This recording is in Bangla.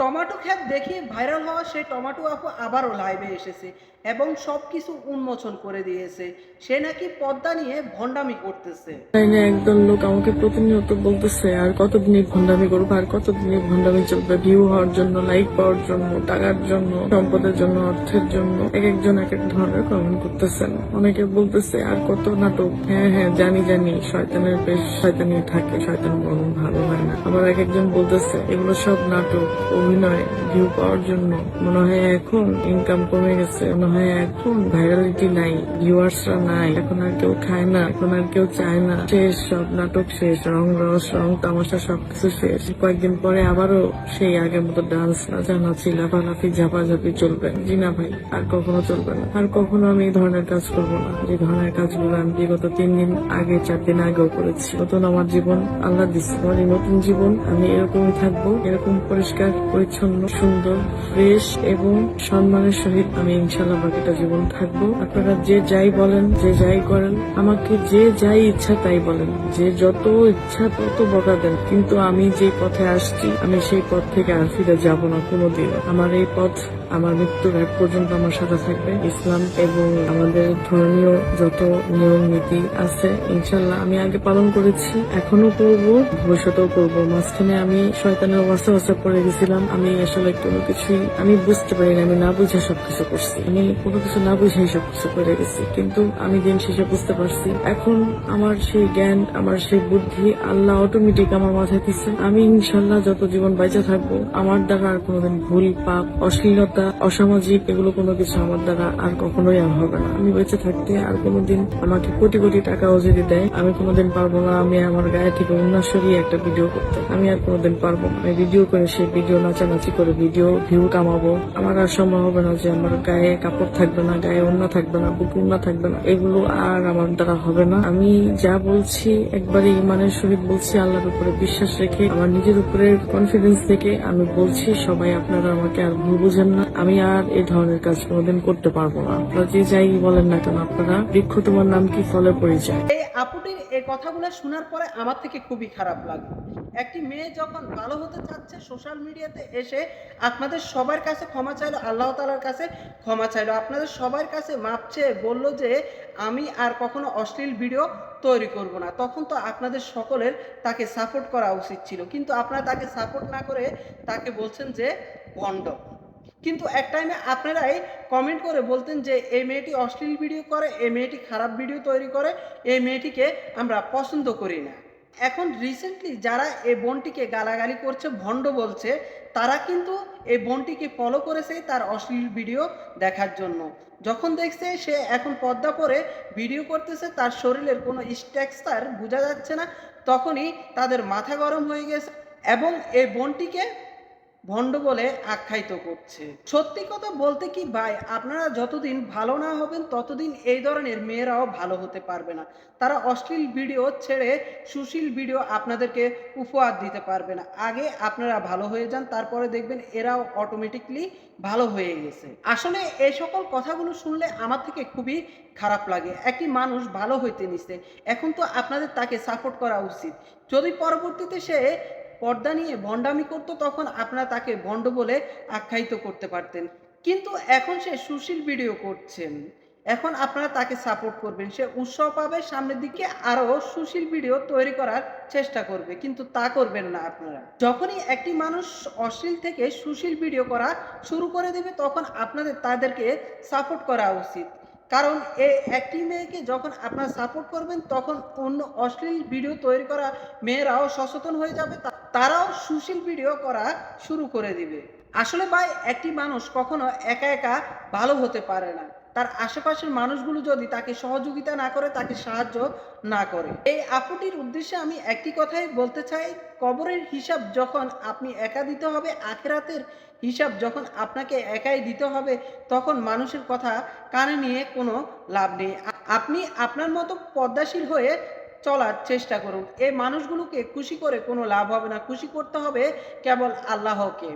টমাটো খ্যাত দেখিয়ে ভাইরাল হওয়া সেই টমাটো আপু আবারও লাইভে এসেছে এবং সব কিছু উন্মোচন করে দিয়েছে। সে নাকি পদ্মা নিয়ে ভণ্ডামি করতেছে। একদল লোক আমাকে প্রতিনিয়ত বলতেছে, আর কতদিন ভণ্ডামি করব? আর কতদিন ভণ্ডামি চলবে? ভিউ হওয়ার জন্য লাইক পাওয়ার জন্য, টাকার জন্য, সম্পদের জন্য, অর্থের জন্য এক একজন এক এক ধরনের কমেন্ট করতেছেন অনেকে বলতেছে, আর কত নাটক? হ্যাঁ হ্যাঁ জানি জানি। শয়তানের বেশ শয়তানি থাকে, শয়তান মন ভালো হয় না। আবার এক একজন বলতেছে, এগুলো সব নাটক। অভিনয় ভিউ পাওয়ার জন্য। মনে হয় এখন ইনকাম কমে গেছে। মনে হয় এখন ভাইরালিটি নাই ভিউয়ার্সরা নাই। এখন আর কেউ খায় না, এখন আর কেউ চায় না। শেষ, সব নাটক শেষ, রং রস, রং তামাশা, সবকিছু শেষ। কয়েকদিন পরে আবারও সেই আগের মতো ডান্স নাচানাচি লাফালাফি, ঝাপাঝাপি চলবে। জি না ভাই, আর কখনো চলবে না। আর কখনো আমি এই ধরনের কাজ করব না। যে ধরনের কাজগুলো আমি বিগত তিন দিন আগে, চার দিন আগেও করেছি। নতুন আমার জীবন আল্লাহ দিচ্ছে আমার নতুন জীবন আমি এরকমই থাকব, এরকম পরিষ্কার পরিচ্ছন্ন, সুন্দর ফ্রেশ এবং সম্মানের সহিত আমি ইনশাল্লাহ বাকিটা জীবন থাকব। আপনারা যে যাই বলেন, যে যাই করেন, আমাকে যে যাই ইচ্ছা তাই বলেন। যে যত ইচ্ছা তত বকা দেন। কিন্তু আমি যে পথে আসছি, আমি সেই পথ থেকে আর ফিরে যাব না কোনোদিন আমার এই পথ আমার মৃত্যুর এক পর্যন্ত আমার সাথে থাকবে। ইসলাম এবং আমাদের ধর্মীয় যত নিয়ম, নীতি আছে, ইনশাল্লাহ আমি আগে পালন করেছি এখনও করব, ভবিষ্যতেও করব। মাঝখানে আমি শয়তানের ওয়াসা ওয়াসা পড়ে গেছিলাম। আমি আসলে কোনো কিছুই, আমি বুঝতে পারি না, আমি না বুঝে সবকিছু করছি। আমি কোনো কিছু না বুঝেই সবকিছু করে গেছি, কিন্তু আমি দিন শেষে বুঝতে পারছি, এখন আমার সেই জ্ঞান, আমার সেই বুদ্ধি আল্লাহ অটোমেটিক আমার মাথায় দিচ্ছে আমি ইনশাল্লাহ যত জীবন বাইচে থাকব, আমার দ্বারা আর কোনোদিন ভুল, পাপ, অশ্লীলতা অসামাজিক, এগুলো কোনো কিছু আমার দ্বারা আর কখনোই আর হবে না। আমি বেঁচে থাকতে আর কোনোদিন আমাকে কোটি কোটি টাকাও যদি দেয়, আমি কোনোদিন পারব না, আমি আমার গায়ে থেকে উন্না সরিয়ে একটা ভিডিও করতে। আমি আর কোনোদিন পারব না। আমি ভিডিও করে সেই ভিডিও নাচানাচি করে ভিডিও ভিউ কামাবো। আমার আর সম্ভব হবে না যে আমার গায়ে কাপড় থাকবে না, গায়ে উন্না থাকবে না বুক উন্না থাকবে না। এগুলো আর আমার দ্বারা হবে না। আমি যা বলছি একবারে ইমানের সহিত বলছি, আল্লাহর উপরে বিশ্বাস রেখে, আমার নিজের উপরে কনফিডেন্স থেকে আমি বলছি, সবাই আপনারা আমাকে আর ভুল বুঝেন না। আমি আর এই ধরনের কাজ কোনোদিন করতে পারব না। যে যাই বলেন না কেন, আপনারা বৃক্ষ তোমার নাম কি ফলে পরিচয় এই আপুটির এই কথাগুলো শোনার পরে আমার থেকে খুবই খারাপ লাগল একটি মেয়ে যখন ভালো হতে চাচ্ছে সোশ্যাল মিডিয়াতে এসে আপনাদের সবার কাছে ক্ষমা চাইলো, আল্লাহ তালার কাছে ক্ষমা চাইলো, আপনাদের সবার কাছে মাপছে বলল যে, আমি আর কখনো অশ্লীল ভিডিও তৈরি করব না। তখন তো আপনাদের সকলের তাকে সাপোর্ট করা উচিত ছিল। কিন্তু আপনারা তাকে সাপোর্ট না করে তাকে বলছেন যে ভণ্ড কিন্তু এক টাইমে আপনারাই কমেন্ট করে বলতেন যে, এই মেয়েটি অশ্লীল ভিডিও করে, এই মেয়েটি খারাপ ভিডিও তৈরি করে, এই মেয়েটিকে আমরা পছন্দ করি না। এখন রিসেন্টলি যারা এই বোনটিকে গালাগালি করছে, ভণ্ড বলছে, তারা কিন্তু এই বোনটিকে ফলো করেছে তার অশ্লীল ভিডিও দেখার জন্য। যখন দেখছে, সে এখন পর্দা পরে ভিডিও করতেছে, তার শরীরের কোনো স্ট্রাকচার বোঝা যাচ্ছে না, তখনই তাদের মাথা গরম হয়ে গেছে এবং এই বোনটিকে ভণ্ড বলে আখ্যায়িত করছে। সত্যি কথা বলতে কি ভাই, আপনারা যতদিন ভালো না হবেন, ততদিন এই ধরনের মেয়েরাও ভালো হতে পারবে না। তারা অশ্লীল ভিডিও ছেড়ে সুশীল ভিডিও আপনাদেরকে উপহার দিতে পারবে না। আগে আপনারা ভালো হয়ে যান, তারপরে দেখবেন এরাও অটোমেটিকলি ভালো হয়ে গেছে। আসলে এই সকল কথাগুলো শুনলে আমার থেকে খুবই খারাপ লাগে। একটি মানুষ ভালো হইতে নিছে। এখন তো আপনাদের তাকে সাপোর্ট করা উচিত। যদি পরবর্তীতে সে পর্দা নিয়ে ভণ্ডামি করতো তখন আপনারা তাকে ভণ্ড বলে আখ্যায়িত করতে পারতেন। কিন্তু এখন সে সুশীল ভিডিও করছেন। এখন আপনারা তাকে সাপোর্ট করবেন। সে উৎসাহ পাবে, সামনের দিকে আরও সুশীল ভিডিও তৈরি করার চেষ্টা করবে, কিন্তু তা করবেন না আপনারা। যখনই একটি মানুষ অশ্লীল থেকে সুশীল ভিডিও করা শুরু করে দেবে, তখন আপনাদের, তাদেরকে সাপোর্ট করা উচিত। কারণ এই একটি মেয়েকে যখন আপনার সাপোর্ট করবেন, তখন অন্য অশ্লীল ভিডিও তৈরি করা মেয়েরাও সচেতন হয়ে যাবে তারাও সুশীল ভিডিও করা শুরু করে দিবে। আসলে ভাই, একটি মানুষ কখনো একা একা ভালো হতে পারে না। তার আশেপাশের মানুষগুলো যদি তাকে সহযোগিতা না করে, তাকে সাহায্য না করে। এই আপুটির উদ্দেশ্যে আমি একটি কথাই বলতে চাই। কবরের হিসাব যখন আপনি একা দিতে হবে, আখেরাতের হিসাব যখন আপনাকে একাই দিতে হবে, তখন মানুষের কথা কানে নিয়ে কোনো লাভ নেই। আপনি আপনার মতো পদ্মাশীল হয়ে চলার চেষ্টা করুন। এই মানুষগুলোকে খুশি করে কোনো লাভ হবে না। খুশি করতে হবে কেবল আল্লাহকে।